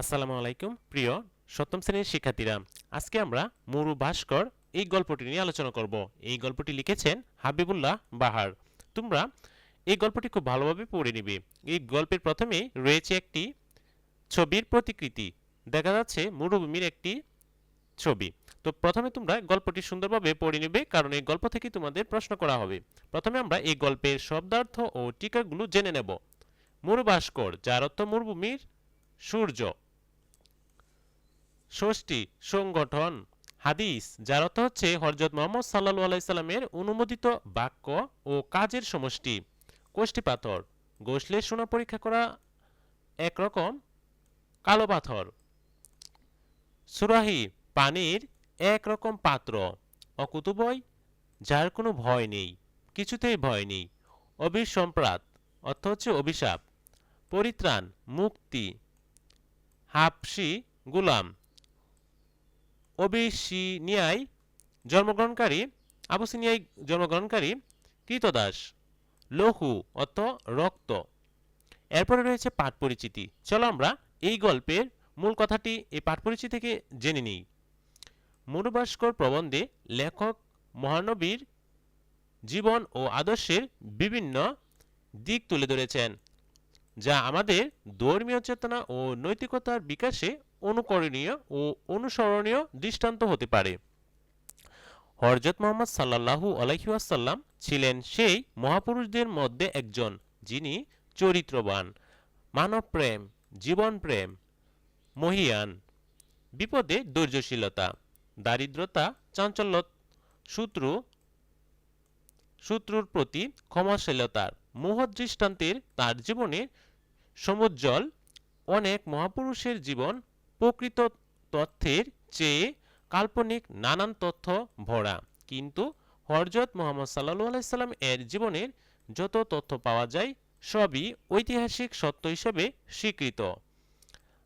আসসালামু আলাইকুম। প্রিয় সপ্তম শ্রেণির শিক্ষার্থীরা, আজকে আমরা মুরু ভাস্কর এই গল্পটি নিয়ে আলোচনা করব। এই গল্পটি লিখেছেন হাবিবুল্লাহ বাহার। তোমরা এই গল্পটি খুব ভালোভাবে পড়ে নিবে। এই গল্পের প্রথমেই রয়েছে একটি ছবির প্রতিকৃতি। দেখা যাচ্ছে মরুভূমির একটি ছবি। তো প্রথমে তোমরা গল্পটি সুন্দরভাবে পড়ে নেবে, কারণ এই গল্প থেকে তোমাদের প্রশ্ন করা হবে। প্রথমে আমরা এই গল্পের শব্দার্থ ও টিকাগুলো জেনে নেব। মরু ভাস্কর, যার অর্থ মরুভূমির সূর্য। ষষ্ঠী সংগঠন, হাদিস, যার অর্থ হচ্ছে হরজত মোহাম্মদ সাল্লাল্লাহু আলাইহি সাল্লামের অনুমোদিত বাক্য ও কাজের সমষ্টি। কোষ্ঠী পাথর গোসলের সোনা পরীক্ষা করা একরকম কালো পাথর। সুরাহি, পানির একরকম পাত্র, অকুতুবয়, যার কোনো ভয় নেই, কিছুতেই ভয় নেই। অভিসম্প্রাত অর্থ হচ্ছে অভিশাপ। পরিত্রাণ, মুক্তি। হাফসি, গুলাম। অবিসিনিয়ায় জন্মগ্রহণকারী, আবুসিনিয়ায় জন্মগ্রহণকারী কৃতদাস। লঘু অর্থ রক্ত। এরপরে রয়েছে পাঠ পরিচিতি চলো আমরা এই গল্পের মূল কথাটি এই পাঠ পরিচিতি থেকে জেনে নিই। মনুভাস্কর প্রবন্ধে লেখক মহানবীর জীবন ও আদর্শের বিভিন্ন দিক তুলে ধরেছেন, যা আমাদের ধর্মীয় চেতনা ও নৈতিকতার বিকাশে অনুকরণীয় ও অনুসরণীয় দৃষ্টান্ত হতে পারে। হরজত মোহাম্মদ সাল্লাল্লাহু আলহিউসাল্লাম ছিলেন সেই মহাপুরুষদের মধ্যে একজন, যিনি চরিত্রবান, মানবপ্রেম, জীবনপ্রেম, মহিয়ান, বিপদে ধৈর্যশীলতা, দারিদ্রতা চাঞ্চল্য শত্রু, শত্রুর প্রতি ক্ষমাশীলতার মহৎ দৃষ্টান্তের তার জীবনে সমুজ্জ্বল, অনেক মহাপুরুষের জীবন প্রকৃত তথ্যের চেয়ে কাল্পনিক নানান তথ্য ভরা। কিন্তু হরজত মোহাম্মদ সাল্লাল্লাহু আলাইহি সাল্লাম এর জীবনের যত তথ্য পাওয়া যায়, সবই ঐতিহাসিক সত্য হিসেবে স্বীকৃত।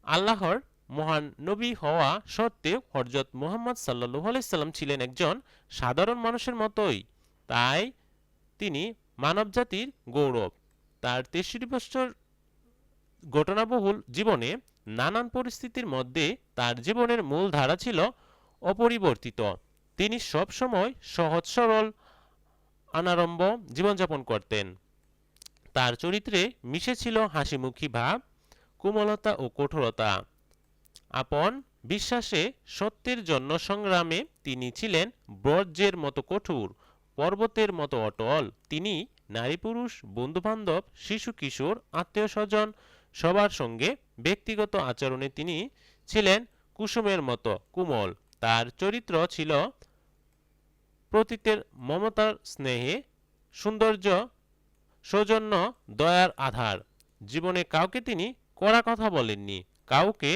আল্লাহর মহান নবী হওয়া সত্ত্বেও হরজত মোহাম্মদ সাল্লাল্লাহু আলাইসাল্লাম ছিলেন একজন সাধারণ মানুষের মতোই। তাই তিনি মানবজাতির গৌরব। তার তেষট্টি বছর ঘটনাবহুল জীবনে নানান পরিস্থিতির মধ্যে তার জীবনের মূল ধারা ছিল অপরিবর্তিত। তিনি সবসময় সহজ, সরল, অনারম্ভ জীবনযাপন করতেন। তার চরিত্রে মিশেছিল হাসিমুখী ভাব, কোমলতা ও কঠোরতা। আপন বিশ্বাসে সত্যের জন্য সংগ্রামে তিনি ছিলেন বজ্রের মতো কঠোর, পর্বতের মতো অটল। তিনি নারী পুরুষ বন্ধুবান্ধব শিশু কিশোর আত্মীয় স্বজন সবার সঙ্গে ব্যক্তিগত আচরণে তিনি ছিলেন কুসুমের মতো কোমল। তার চরিত্র ছিল প্রতীতের মমতার স্নেহে, সৌন্দর্য, সৌজন্য, দয়ার আধার। জীবনে কাউকে তিনি কড়া কথা বলেননি, কাউকে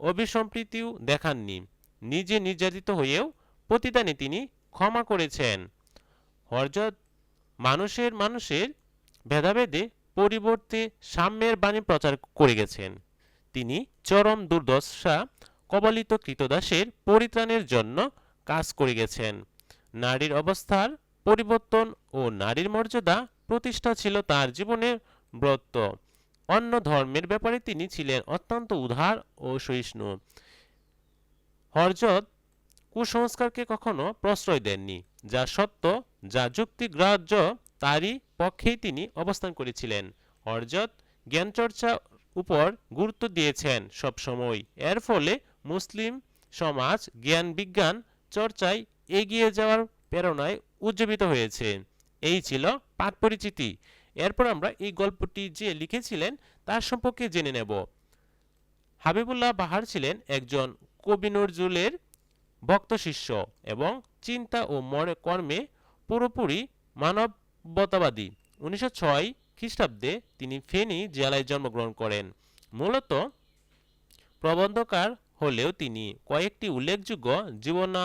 অভিসম্প্রীতিও দেখাননি। নিজে নির্যাতিত হয়েও প্রতিদানে তিনি ক্ষমা করেছেন। হরজত মানুষের মানুষের ভেদাভেদে পরিবর্তে সাম্যের বাণী প্রচার করে গেছেন। তিনি চরম দুর্দশা, কবলিত কৃতদাসের পরিত্রাণের জন্য কাজ করে গেছেন। নারীর অবস্থার পরিবর্তন ও নারীর মর্যাদা প্রতিষ্ঠা ছিল তার জীবনের ব্রত। অন্য ধর্মের ব্যাপারে তিনি ছিলেন অত্যন্ত উদার ও সহিষ্ণু। হরজত কুসংস্কারকে কখনো প্রশ্রয় দেননি, যা সত্য, যা যুক্তিগ্রাহ্য, তারই পক্ষেই তিনি অবস্থান করেছিলেন। হরজত জ্ঞানচর্চা উপর গুরুত্ব দিয়েছেন সবসময়। এর ফলে মুসলিম সমাজ, জ্ঞান বিজ্ঞান চর্চায় এগিয়ে যাওয়ার প্রেরণায় উজ্জীবিত হয়েছে। এই ছিল পাঠ পরিচিতি। এরপর আমরা এই গল্পটি যে লিখেছিলেন তার সম্পর্কে জেনে নেব। হাবিবুল্লাহ বাহার ছিলেন একজন কবি নজরুলের ভক্ত শিষ্য এবং চিন্তা ও মনে কর্মে পুরোপুরি মানবতাবাদী উনিশশো ছয় খ্রিস্টাব্দে তিনি ফেনী জেলায় জন্মগ্রহণ করেন। মূলত প্রবন্ধকার হলেও তিনি কয়েকটি উল্লেখযোগ্য জীবনা,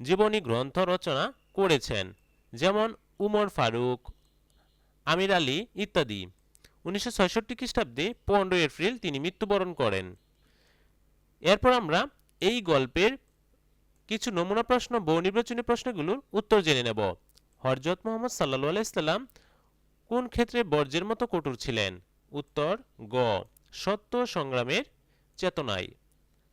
জীবনী গ্রন্থ রচনা করেছেন, যেমন উমর ফারুক, আমির আলী ইত্যাদি। উনিশশো ছয়ষট্টি খ্রিস্টাব্দে পনেরোই এপ্রিল তিনি মৃত্যুবরণ করেন। এরপর আমরা এই গল্পের কিছু নমুনা প্রশ্ন বহু নির্বাচনী প্রশ্নগুলোর উত্তর জেনে নেব। হরজত মোহাম্মদ সাল্লাহ আলাইসাল্লাম কোন ক্ষেত্রে বর্জ্যের মতো কঠোর ছিলেন? উত্তর, গ, সত্য সংগ্রামের চেতনায়।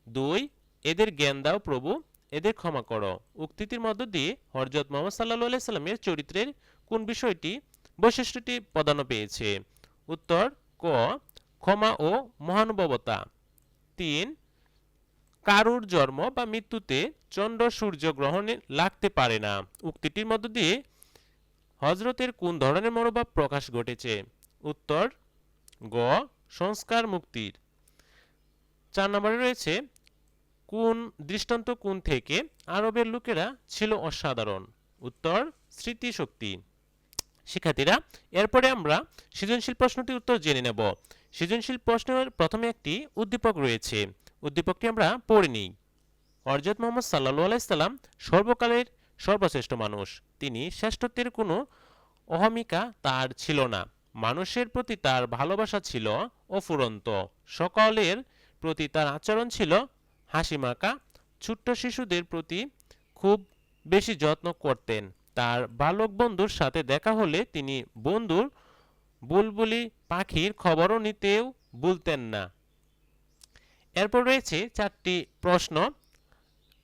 দুই, এদের জ্ঞান দাও প্রভু, এদের ক্ষমা করো। উক্তিটির মধ্য দিয়ে হরজত মোহাম্মদ সাল্লাহ আলাইসাল্লামের চরিত্রের কোন বিষয়টি, বৈশিষ্ট্যটি প্রাধান্য পেয়েছে? উত্তর, ক, ক্ষমা ও মহানুভবতা। তিন, কারুর জন্ম বা মৃত্যুতে চন্দ্র সূর্য গ্রহণে লাগতে পারে না। উক্তিটির মধ্য দিয়ে হজরতের কোন ধরনের মনোভাব প্রকাশ ঘটেছে? উত্তর, গ, সংস্কার মুক্তির। চার নম্বরে রয়েছে, কোন দৃষ্টান্ত কোন থেকে আরবের লোকেরা ছিল অসাধারণ? উত্তর, স্মৃতিশক্তি। শিক্ষার্থীরা, এরপরে আমরা সৃজনশীল প্রশ্নটির উত্তর জেনে নেব। সৃজনশীল প্রশ্নের প্রথমে একটি উদ্দীপক রয়েছে। উদ্দীপকটি আমরা পড়ে নিই। হরজত মোহাম্মদ সাল্লাহ আলাইসাল্লাম সর্বকালের সর্বশ্রেষ্ঠ মানুষ। তিনি শ্রেষ্ঠত্বের কোনো অহমিকা তার ছিল না। মানুষের প্রতি তার ভালোবাসা ছিল অফুরন্ত। সকলের প্রতি তার আচরণ ছিল হাসিমাখা ছোট্ট শিশুদের প্রতি খুব বেশি যত্ন করতেন। তার বালক বন্ধুর সাথে দেখা হলে তিনি বন্ধুর বুলবুলি পাখির খবরও নিতেও ভুলতেন না। এরপর রয়েছে চারটি প্রশ্ন।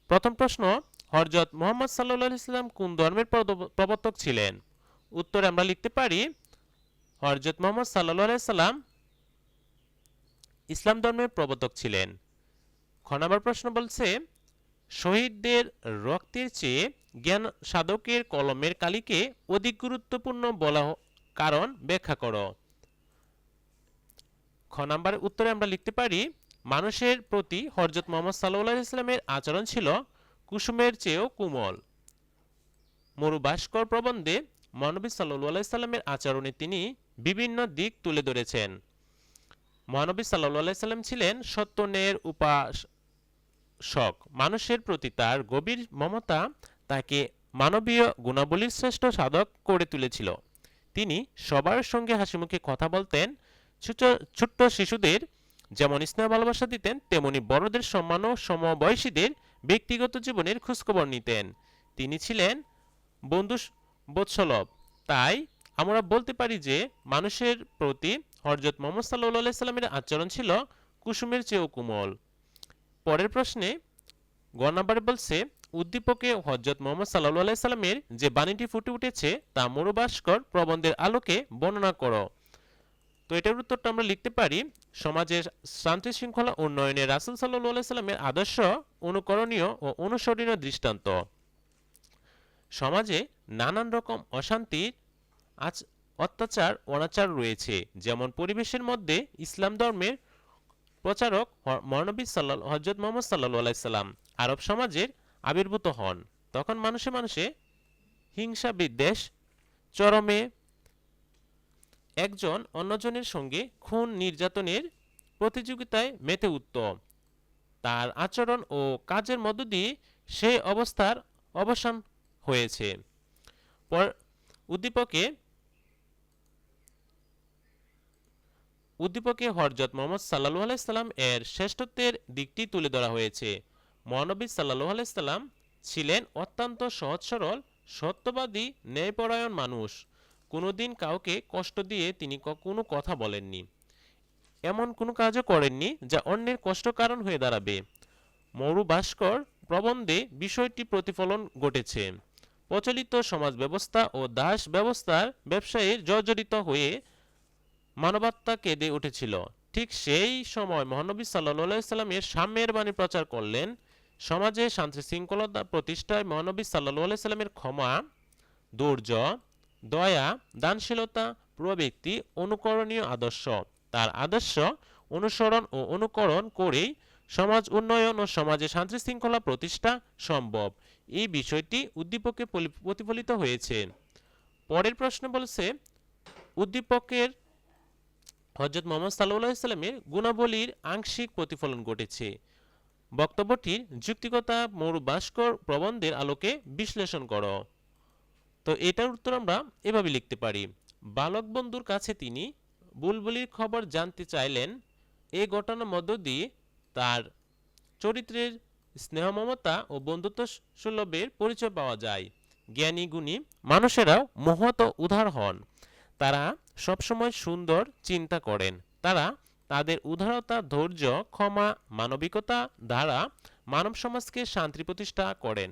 প্রথম প্রশ্ন হরজত মোহাম্মদ সাল্লাহ ইসলাম কোন ধর্মের প্রবর্তক ছিলেন? উত্তরে আমরা লিখতে পারি হরজত মোহাম্মদ সাল্লাম ইসলাম ধর্মের প্রবর্তক ছিলেন। খ নম্বর প্রশ্ন বলছে, শহীদদের রক্তের চেয়ে জ্ঞান সাধকের কলমের কালিকে অধিক গুরুত্বপূর্ণ বলা কারণ ব্যাখ্যা করো। খ নাম্বার উত্তরে আমরা লিখতে পারি, মানুষের প্রতি হরজত মোহাম্মদ সাল্লাহ ইসলামের আচরণ ছিল কুসুমের চেয়েও কোমল। মরু ভাস্কর প্রবন্ধে মহানবী সাল্লামের আচরণে তিনি বিভিন্ন দিক তুলে ধরেছেন। মহানবী সাল্লাম ছিলেন সত্য ন্যায়ের উপাসক। মানুষের প্রতি তার গভীর মমতা তাকে মানবীয় গুণাবলীর শ্রেষ্ঠ সাধক করে তুলেছিল। তিনি সবার সঙ্গে হাসিমুখে কথা বলতেন, ছোট, ছোট্ট শিশুদের যেমন স্নেহ ভালোবাসা দিতেন, তেমনি বড়দের সম্মান ও সমবয়সীদের ব্যক্তিগত জীবনের খোঁজখবর নিতেন। তিনি ছিলেন বন্ধু বৎসলভ। তাই আমরা বলতে পারি যে মানুষের প্রতি হরজত মোহাম্মদ সাল্লাহ সাল্লামের আচরণ ছিল কুসুমের চেয়েও কোমল। পরের প্রশ্নে গ নাম্বারে বলছে, উদ্দীপকে হজরত মোহাম্মদ সাল্লাহ সাল্লামের যে বাণীটি ফুটে উঠেছে তা মরুভাস্কর প্রবন্ধের আলোকে বর্ণনা করো। তো এটার উত্তরটা আমরা লিখতে পারি, সমাজের শান্তি শৃঙ্খলা উন্নয়নে রাসুল সাল্লাহ সাল্লামের আদর্শ, অনুকরণীয় ও অনুসরণীয় দৃষ্টান্ত। সমাজে নানান রকম অশান্তির আচ, অত্যাচার, অনাচার রয়েছে, যেমন পরিবেশের মধ্যে ইসলাম ধর্মের প্রচারক মহানবী সাল্লাহ হজরত মোহাম্মদ সাল্লাহ আলাইসাল্লাম আরব সমাজের আবির্ভূত হন। তখন মানুষে মানুষে হিংসা বিদ্বেষ চরমে একজন অন্যজনের সঙ্গে খুন নির্যাতনের প্রতিযোগিতায় মেতে উঠত তার আচরণ ও কাজের মধ্য দিয়ে সেই অবস্থার অবসান হয়েছে। উদ্দীপকে উদ্দীপকে হরজত মোহাম্মদ সাল্লাল্লাহু আলাইহি সাল্লাম এর শ্রেষ্ঠত্বের দিকটি তুলে ধরা হয়েছে। মহানবী সাল্লাল্লাহু আলাইহি সাল্লাম ছিলেন অত্যন্ত সহজ সরল সত্যবাদী, ন্যায়পরায়ণ মানুষ। কোনোদিন কাউকে কষ্ট দিয়ে তিনি কোনো কথা বলেননি। এমন কোনো কাজও করেননি যা অন্যের কষ্ট কারণ হয়ে দাঁড়াবে। মরু ভাস্কর প্রবন্ধে বিষয়টি প্রতিফলন ঘটেছে। প্রচলিত সমাজ ব্যবস্থা ও দাস ব্যবস্থার ব্যবসায়ীর জর্জরিত হয়ে মানবাত্মা কেঁদে উঠেছিল। ঠিক সেই সময় মহানবী সাল্লাহ সাল্লামের সাম্যের বাণী প্রচার করলেন। সমাজে শান্তি শৃঙ্খলতা প্রতিষ্ঠায় মহানবী সাল্লাহ সাল্লামের ক্ষমা ধৈর্য দয়া, দানশীলতা প্রব্যক্তি অনুকরণীয় আদর্শ। তার আদর্শ অনুসরণ ও অনুকরণ করেই সমাজ উন্নয়ন ও সমাজে শান্তি শৃঙ্খলা প্রতিষ্ঠা সম্ভব। এই বিষয়টি উদ্দীপকে প্রতিফলিত হয়েছে। পরের প্রশ্ন বলছে, উদ্দীপকের হজরত মোহাম্মদ সাল্লাহ সাল্লামের গুণাবলীর আংশিক প্রতিফলন ঘটেছে। বক্তব্যটির যুক্তিকতা মরু ভাস্কর প্রবন্ধের আলোকে বিশ্লেষণ করো। তো এটার উত্তর আমরা এভাবে লিখতে পারি। বালক বন্ধুর কাছে তিনি বুলবুলির খবর জানতে চাইলেন এই ঘটনার মধ্য দিয়ে তার চরিত্রের স্নেহ মমতা ও বন্ধুত্ব সুলভের পরিচয় পাওয়া যায়। জ্ঞানী, গুণী মানুষেরাও মহৎ ও উদার হন। তারা সবসময় সুন্দর চিন্তা করেন। তারা তাদের উদারতা, ধৈর্য, ক্ষমা, মানবিকতা দ্বারা মানব সমাজকে শান্তি প্রতিষ্ঠা করেন।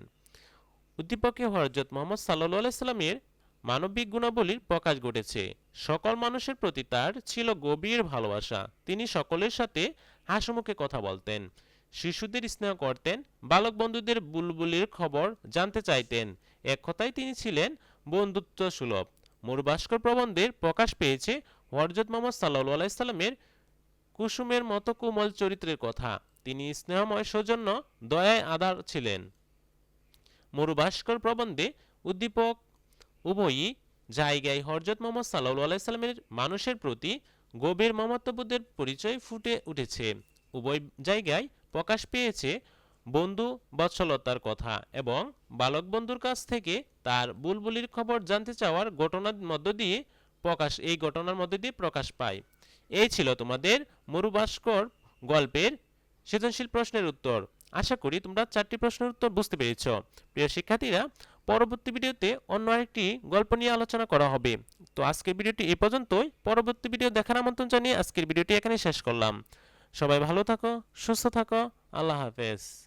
উদ্দীপকে হরজত মোহাম্মদ সাল্লাহ সাল্লামের মানবিক গুণাবলীর প্রকাশ ঘটেছে। সকল মানুষের প্রতি তার ছিল গভীর ভালোবাসা। তিনি সকলের সাথে হাসিমুখে কথা বলতেন, শিশুদের স্নেহ করতেন বালক বন্ধুদের বুলবুলির খবর জানতে চাইতেন। এক কথায় তিনি ছিলেন বন্ধুত্ব সুলভ মুরবাস্কর প্রবন্ধের প্রকাশ পেয়েছে হরজত মোহাম্মদ সাল্লাহ আলাইসাল্লামের কুসুমের মতো কোমল চরিত্রের কথা। তিনি স্নেহময় সৌজন্য, দয়ায় আধার ছিলেন। মরুভাস্কর প্রবন্ধে উদ্দীপক উভয়ই জায়গায় হরজত মোহাম্মদ সাল্লাহ আলাইসাল্লামের মানুষের প্রতি গভীর মমত্ববোধের পরিচয় ফুটে উঠেছে। উভয় জায়গায় প্রকাশ পেয়েছে বন্ধু বৎসলতার কথা এবং বালক বন্ধুর কাছ থেকে তার বুলবুলির খবর জানতে চাওয়ার ঘটনার মধ্য দিয়ে প্রকাশ, এই ঘটনার মধ্য দিয়ে প্রকাশ পায়। এই ছিল তোমাদের মরুভাস্কর গল্পের সৃজনশীল প্রশ্নের উত্তর। আশা করি তোমরা চারটি প্রশ্নের উত্তর বুঝতে পেরেছ। প্রিয় শিক্ষার্থীরা, পরবর্তী ভিডিওতে অন্য আরেকটি গল্প নিয়ে আলোচনা করা হবে। তো আজকের ভিডিওটি এ পর্যন্তই। পরবর্তী ভিডিও দেখার আমন্ত্রণ জানিয়ে আজকের ভিডিওটি এখানে শেষ করলাম। সবাই ভালো থাকো, সুস্থ থাকো। আল্লাহ হাফেজ।